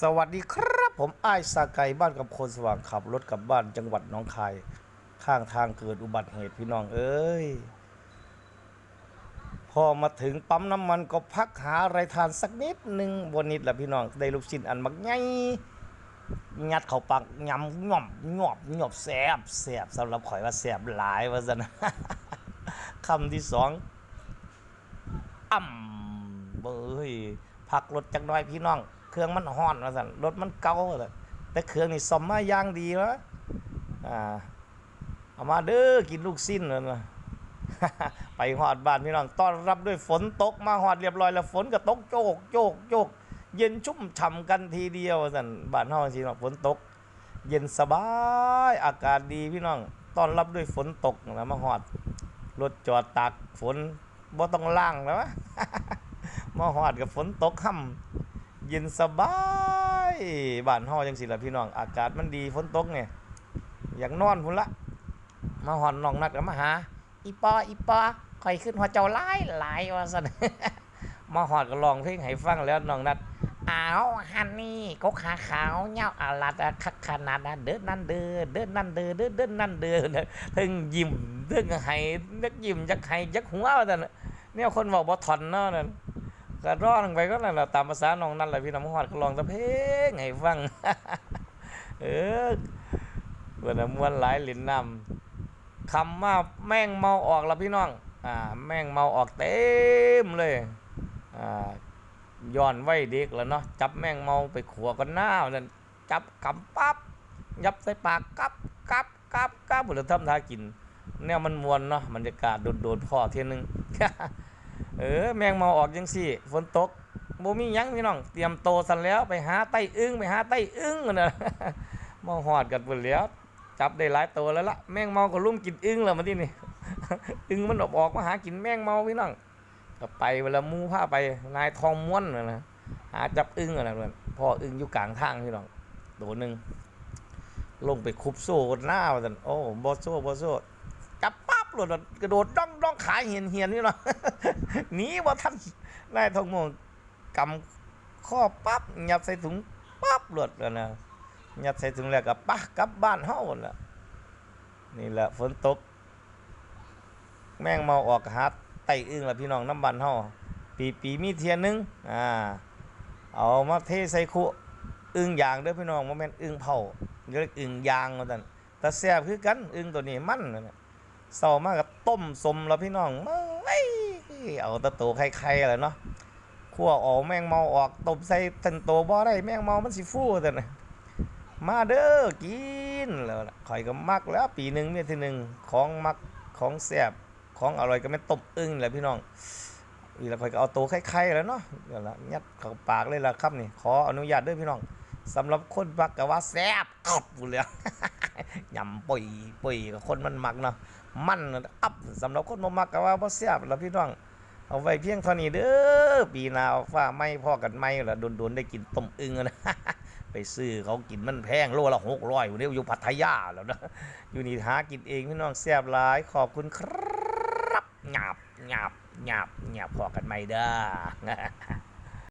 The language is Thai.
สวัสดีครับผมไอ้ายสาไกบ้านกับคนสว่างขับรถกลับบ้านจังหวัดหน้องคาย ข้างทางเกิดอุบัติเหตุพี่น้องเอ้ย พอมาถึงปั๊มน้ำมันก็พักหาอะไรทานสักนิดหนึ่งบนนิดแหละพี่น้องได้ลูกชิ้นอันมักไงงัดเข้าปากยำง่อมงอบงอบแสบแสบสำหรับข่อยว่าแสบหลายว่าซะนะคำที่สองอ่ำเบ้ยพักรถจักน่อยพี่น้อง เครื่องมันฮ้อนว่าสั่นรถมันเก่าเลยแต่เครื่องนี่ซ่อมมาอย่างดีวะอ่าเอามาเด้อกินลูกสิ้นนั่นะไปหอดบ้านพี่น้องต้อนรับด้วยฝนตกมาหอดเรียบร้อยแล้วฝนก็ตกโจกโจกโจกเย็นชุ่มฉ่ำกันทีเดียวว่าสั่นบ้านเฮาสิเนาะฝนตก เย็นสบายอากาศดีพี่น้องต้อนรับด้วยฝนตกนะมาหอดรถจอดตากฝนบ่ต้องล่างแล้วมาหอดกับฝนตกค่ำ เย็นสบายบ้านเฮาจังสิล่ะพี่น้อง อากาศมันดีฝนตกเนี่ยอยากนอนพุ่นละมาหอดน้องนัดก็มาหา อีปออีปอข่อยขึ้นหัวเจ้าหลายหลายว่าซั่นมาหอดก็ร้องเพลงให้ฟังแล้วน้องนัดอ้าวฮันนี่ก็ขาขาวเหย้าอาลัดคักขนาดนะเดินนั่นเด้อเดินนั่นเด้อเดินเดินนั่นเด้อนี่ยถึงยิ้มถึงให้นึกยิ้มจักให้จักหัวว่าซั่นเนี่ยคนบอกบ่ถอนเนาะนั่น ก็ร้องไปก็นั่นแหละตามภาษาน้องนั่นแหละพี่น้องฮอดก็ร้องต่เพงให้ฟัง เออเพิ่นมวนหลายลินนำคำว่าแม่งเมาออกแล้วพี่น้องอ่าแม่งเมาออกเต็มเลยอ่าย้อนไว้เด็กแล้วเนาะจับแม่งเมาไปขัวกันหน้านั่นจับกำปั๊บยับใส่ปากกับกับกับกับหมดแล้วทำท่ากินแนวมันมวนเนาะบรรยากาศโดดๆพ่อเทียนหนึง เออแมงเมาออกยังสี่ฝนตกบ่มียังพี่น้องเตรียมโตสันแล้วไปหาไต้อึ้งไปหาไต้อึ้งนั่นน่ะมาหอดกันหมดแล้ว จับได้หลายตัวแล้วละแมงเมาก็ลุ่มกินอึ้งแล้วมาที่นี่อึ้งมันออกออกมาหากินแมงเมาพี่น้องก็ไปเวลามูผ้าไปนายทองม้วนนะนะหาจับอึ้งอะไรนั่นพ่ออึ้งอยู่กลางทางพี่น้องตัวหนึ่งลงไปคุบโซ่หน้าว่าสันโอ้บอสโซ่บอสโซ่ หลุดกระโดดด้องด้องขาเหียนเหียนพี่เน้องหนีว่าท่านนายทองม้วนกำข้อปั๊บยัดใส่ถุงปั๊บหลุดแล้วนะยัดใส่ถุงแล้วก็ปะกลับบ้านเฮานั่นล่ะนี่แหละฝนตก แม่งเมาออกหาไตอึ้งละพี่น้องน้ำบ้านเฮาปีปีมีเทียนหนึงอ่าเอามาเทใส่คุอึ้งยางเด้อพี่น้องบ่แม่นอึ้งเผาเรียกอึ้งยางว่าซั่นแต่แซ่บคือกันอึ้งตัวนี้มันนั่นน่ะ เศร้ามาก็ต้มสมแล้วพี่น้องเอ้ยเอาตะโตไข่ๆแหละเนาะคั่วออกแมงเมาออกต้มใส่ตันโตบ่ได้แมงเมามันสิฟูซั่นน่ะมาเด้อกินแล้วล่ะข่อยก็มักแล้วปีหนึ่งเนี่ยที่หนึ่งของมักของแซ่บของอร่อยก็ไม่นตบอึ้งแหละพี่น้องอีแล้วข่อยก็เอาโตวไข่ๆแล้วเนาะเดี๋ยวละยัดเข้าปากเลยละครับนี่ขออนุญาตเด้วยพี่น้องสำหรับคนมักก็ว่าแซ่บกรอบอยู่แล้ว ยำป่อยป่อยกับคนมันมักเนาะมันอับสำหรับคนบ่มักก็ว่าบ่แซ่บแล้วพี่น้องเอาไว้เพียงเท่านี้เด้อปีหน้าเอาฟ้าไม่พอกันไม่ละโดนๆได้กินต้มอึ่งนะไปซื้อเขากินมันแพงโลละหกร้อยอยู่เนี่ยอยู่พัทยาแล้วนะอยู่นี่หากินเองพี่น้องแซ่บหลายขอบคุณครับหยาบหยาบหยาบหยาบพอกันไม่ได้อ